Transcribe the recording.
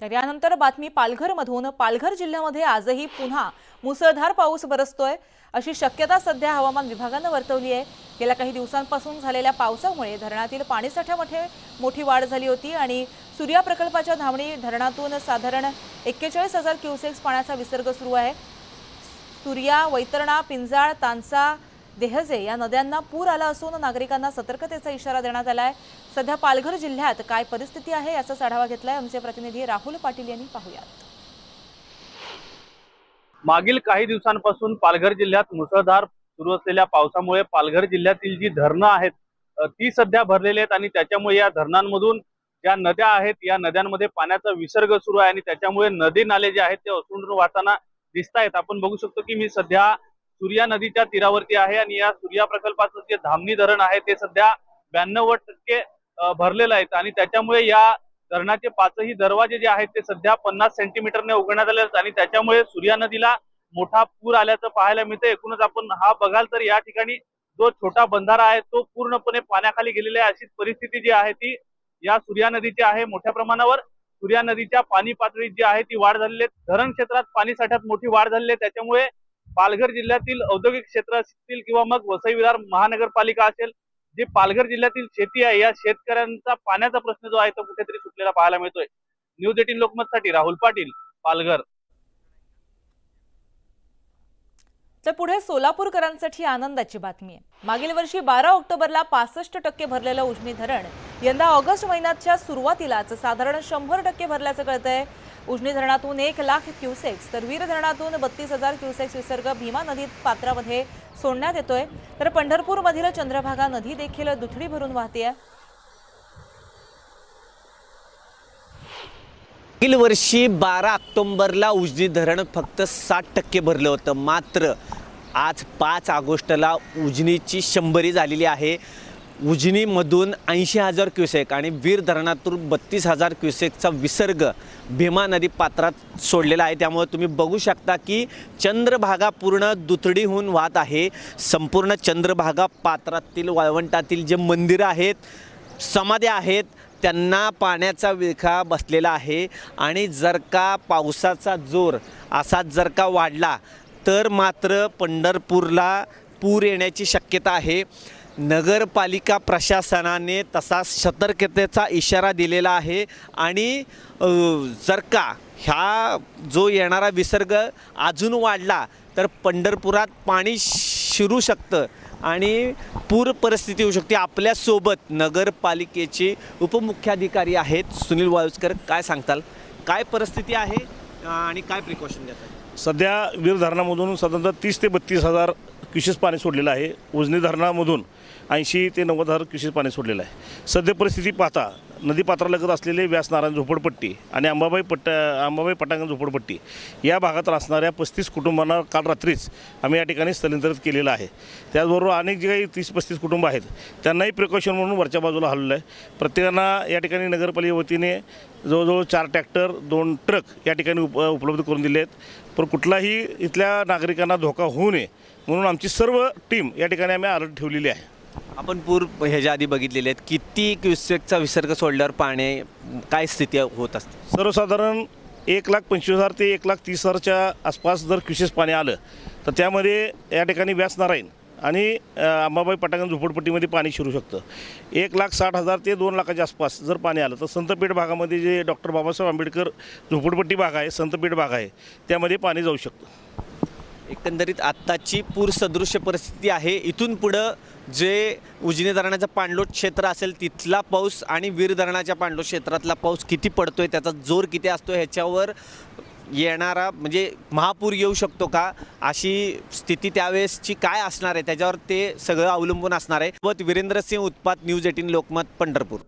तर यानंतर बातमी पालघरमधून. पालघर जिल्ह्यामध्ये आजही पुन्हा मुसळधार पाऊस बरसतोय. अशी शक्यता सध्या हवामान विभागानं वर्तवली आहे. गेल्या काही दिवसांपासून झालेल्या पावसामुळे धरणातील पाणीसाठ्यामध्ये मोठी वाढ झाली होती आणि सूर्या प्रकल्पाच्या धावणी धरणातून साधारण एक्केचाळीस हजार क्युसेक्स पाण्याचा विसर्ग सुरू आहे. सूर्या वैतरणा पिंजाळ तानसा देहजे या नद्यांना पूर आला असून नागरिकांना सतर्कतेचा इशारा देण्यात आला आहे सध्या पालघर जिल्ह्यात काय परिस्थिती आहे याचाच आढावा घेतलाय आमचे प्रतिनिधी राहुल पाटील यांनी पाहूयात. मागील काही दिवसांपासून पालघर जिल्ह्यात मुसळधार सुरू असलेल्या पावसामुळे पालघर जिल्ह्यातील जी धरणं आहेत ती सध्या भरलेली आहेत आणि त्याच्यामुळे या धरणांमधून ज्या नद्या आहेत या नद्यांमध्ये पाण्याचा विसर्ग सुरू आहे आणि त्याच्यामुळे नदी नाले जे आहेत ते ओसंडून वाहताना दिसत आहेत आपण बघू शकतो की मी सध्या सूर्या नदीच्या तीरावरती आहे आणि या सूर्या प्रकल्पाचं जे धामणी धरण आहे ते सध्या ब्याण्णव टक्के भरलेलं आहे. आणि त्याच्यामुळे या धरणाचे पाचही दरवाजे जे आहेत ते सध्या पन्नास सेंटीमीटरने उघडण्यात आले आहेत आणि त्याच्यामुळे सूर्या नदीला मोठा पूर आल्याचं पाहायला मिळतं एकूणच आपण हा बघाल तर या ठिकाणी जो छोटा बंधारा आहे तो पूर्णपणे पाण्याखाली गेलेला आहे. अशीच परिस्थिती जी आहे ती या सूर्या नदीची आहे मोठ्या प्रमाणावर. सूर्या नदीच्या पाणी पातळीत जी आहे ती वाढ झालेली आहे. धरण क्षेत्रात पाणी साठ्यात मोठी वाढ झालेली आहे. त्याच्यामुळे पालघर जिल्ह्यातील औद्योगिक क्षेत्र असतील किंवा मग वसई विरार महानगरपालिका असेल जी पालघर जिल्ह्यातील शेती आहे या शेतकऱ्यांचा पाण्याचा प्रश्न जो आहे तो कुठेतरी सुटलेला पाहायला मिळतोय. न्यूज एटीन लोकमतसाठी राहुल पाटील पालघर. तर पुढे सोलापूरकरांसाठी आनंदाची बातमी आहे. मागील वर्षी बारा ऑक्टोबरला पासष्ट टक्के भरलेलं उजनी धरण यंदा ऑगस्ट महिन्याच्या सुरुवातीलाच साधारण शंभर टक्के भरल्याचं कळतंय. उजनी धरणातून एक लाख क्युसेक्स तर वीर धरणातून बत्तीस हजार क्युसेक्स विसर्ग भीमा नदीत पात्रामध्ये सोडण्यात येतोय. तर पंढरपूरमधील चंद्रभागा नदी देखील दुथडी भरून आहे मागील वर्षी बारा ऑक्टोंबरला उजनी धरण फक्त साठ टक्के भरलं होतं. मात्र आज पाच ऑगस्टला उजनीची शंभरी झालेली आहे. उजनीमधून ऐंशी हजार क्युसेक आणि वीर धरणातून बत्तीस हजार क्युसेकचा विसर्ग भीमा नदी पात्रात सोडलेला आहे. त्यामुळे तुम्ही बघू शकता की चंद्रभागा पूर्ण दुथडीहून वाहत आहे. संपूर्ण चंद्रभागा पात्रातील वाळवंटातील जे मंदिरं आहेत समाध्या आहेत त्यांना पाण्याचा विळखा बसलेला आहे. आणि जर का पावसाचा जोर असाच जर का वाढला तर मात्र पंढरपूरला पूर येण्याची शक्यता आहे. नगरपालिका प्रशासनाने तसा सतर्कतेचा इशारा दिलेला आहे. आणि जर का ह्या जो येणारा विसर्ग अजून वाढला तर पंढरपुरात पाणी शिरू शकतं आणि पूर परिस्थिती होऊ शकते. आपल्यासोबत नगरपालिकेचे उपमुख्याधिकारी आहेत सुनील वाळुसकर. काय सांगताल? काय परिस्थिती आहे आणि काय प्रिकॉशन देतात सध्या वीर धरणामधून साधारणतः तीस ते बत्तीस हजार क्युशेस पाणी सोडलेलं आहे. उजनी धरणामधून ऐंशी ते नव्वद हजार क्युशेस पाणी सोडलेलं आहे. सध्या परिस्थिती पाहता नदीपात्रालगत असलेले व्यासनारायण झोपडपट्टी आणि अंबाबाई पट्ट अंबाबाई पटांगण झोपडपट्टी या भागात असणाऱ्या पस्तीस कुटुंबांना काल रात्रीच आम्ही या ठिकाणी स्थलांतरित केलेलं आहे. त्याचबरोबर अनेक जे काही तीस पस्तीस कुटुंब आहेत त्यांनाही प्रिकॉशन म्हणून वरच्या बाजूला हलवलं आहे. प्रत्येकांना या ठिकाणी नगरपालिका वतीने जवळजवळ चार ट्रॅक्टर दोन ट्रक या ठिकाणी उप उपलब्ध करून दिले आहेत. पण कुठलाही इथल्या नागरिकांना धोका होऊ नये म्हणून आमची सर्व टीम या ठिकाणी आम्ही अलर्ट ठेवलेली आहे. आपण पूर ह्याच्या आधी बघितलेले आहेत किती क्युसेकचा विसर्ग सोडल्यावर पाणी काय स्थिती होत असते? सर्वसाधारण एक लाख पंचवीस हजार ते एक लाख तीस हजारच्या आसपास जर क्युसेस पाणी आलं तर त्यामध्ये या ठिकाणी व्यास नारायण आणि अंबाबाई पटांगण झोपडपट्टीमध्ये पाणी शिरू शकतं. एक लाख साठ हजार ते दोन लाखाच्या आसपास जर पाणी आलं तर संतपेठ भागामध्ये जे डॉक्टर बाबासाहेब आंबेडकर झोपडपट्टी भाग आहे संतपेठ भाग आहे त्यामध्ये पाणी जाऊ शकतं. एकंदरीत आत्ताची पूरसदृश्य परिस्थिती आहे. इथून पुढं जे उजनी धरणाचं पाणलोट क्षेत्र असेल तिथला पाऊस आणि वीर धरणाच्या पाणलोट क्षेत्रातला पाऊस किती पडतोय त्याचा जोर किती असतो ह्याच्यावर येणारा म्हणजे महापूर येऊ शकतो का? अशी स्थिती त्यावेळेसची काय असणार आहे? त्याच्यावर ते सगळं अवलंबून असणार आहे. व वीरेंद्र सिंह उत्पात न्यूज एटीन लोकमत पंढरपूर.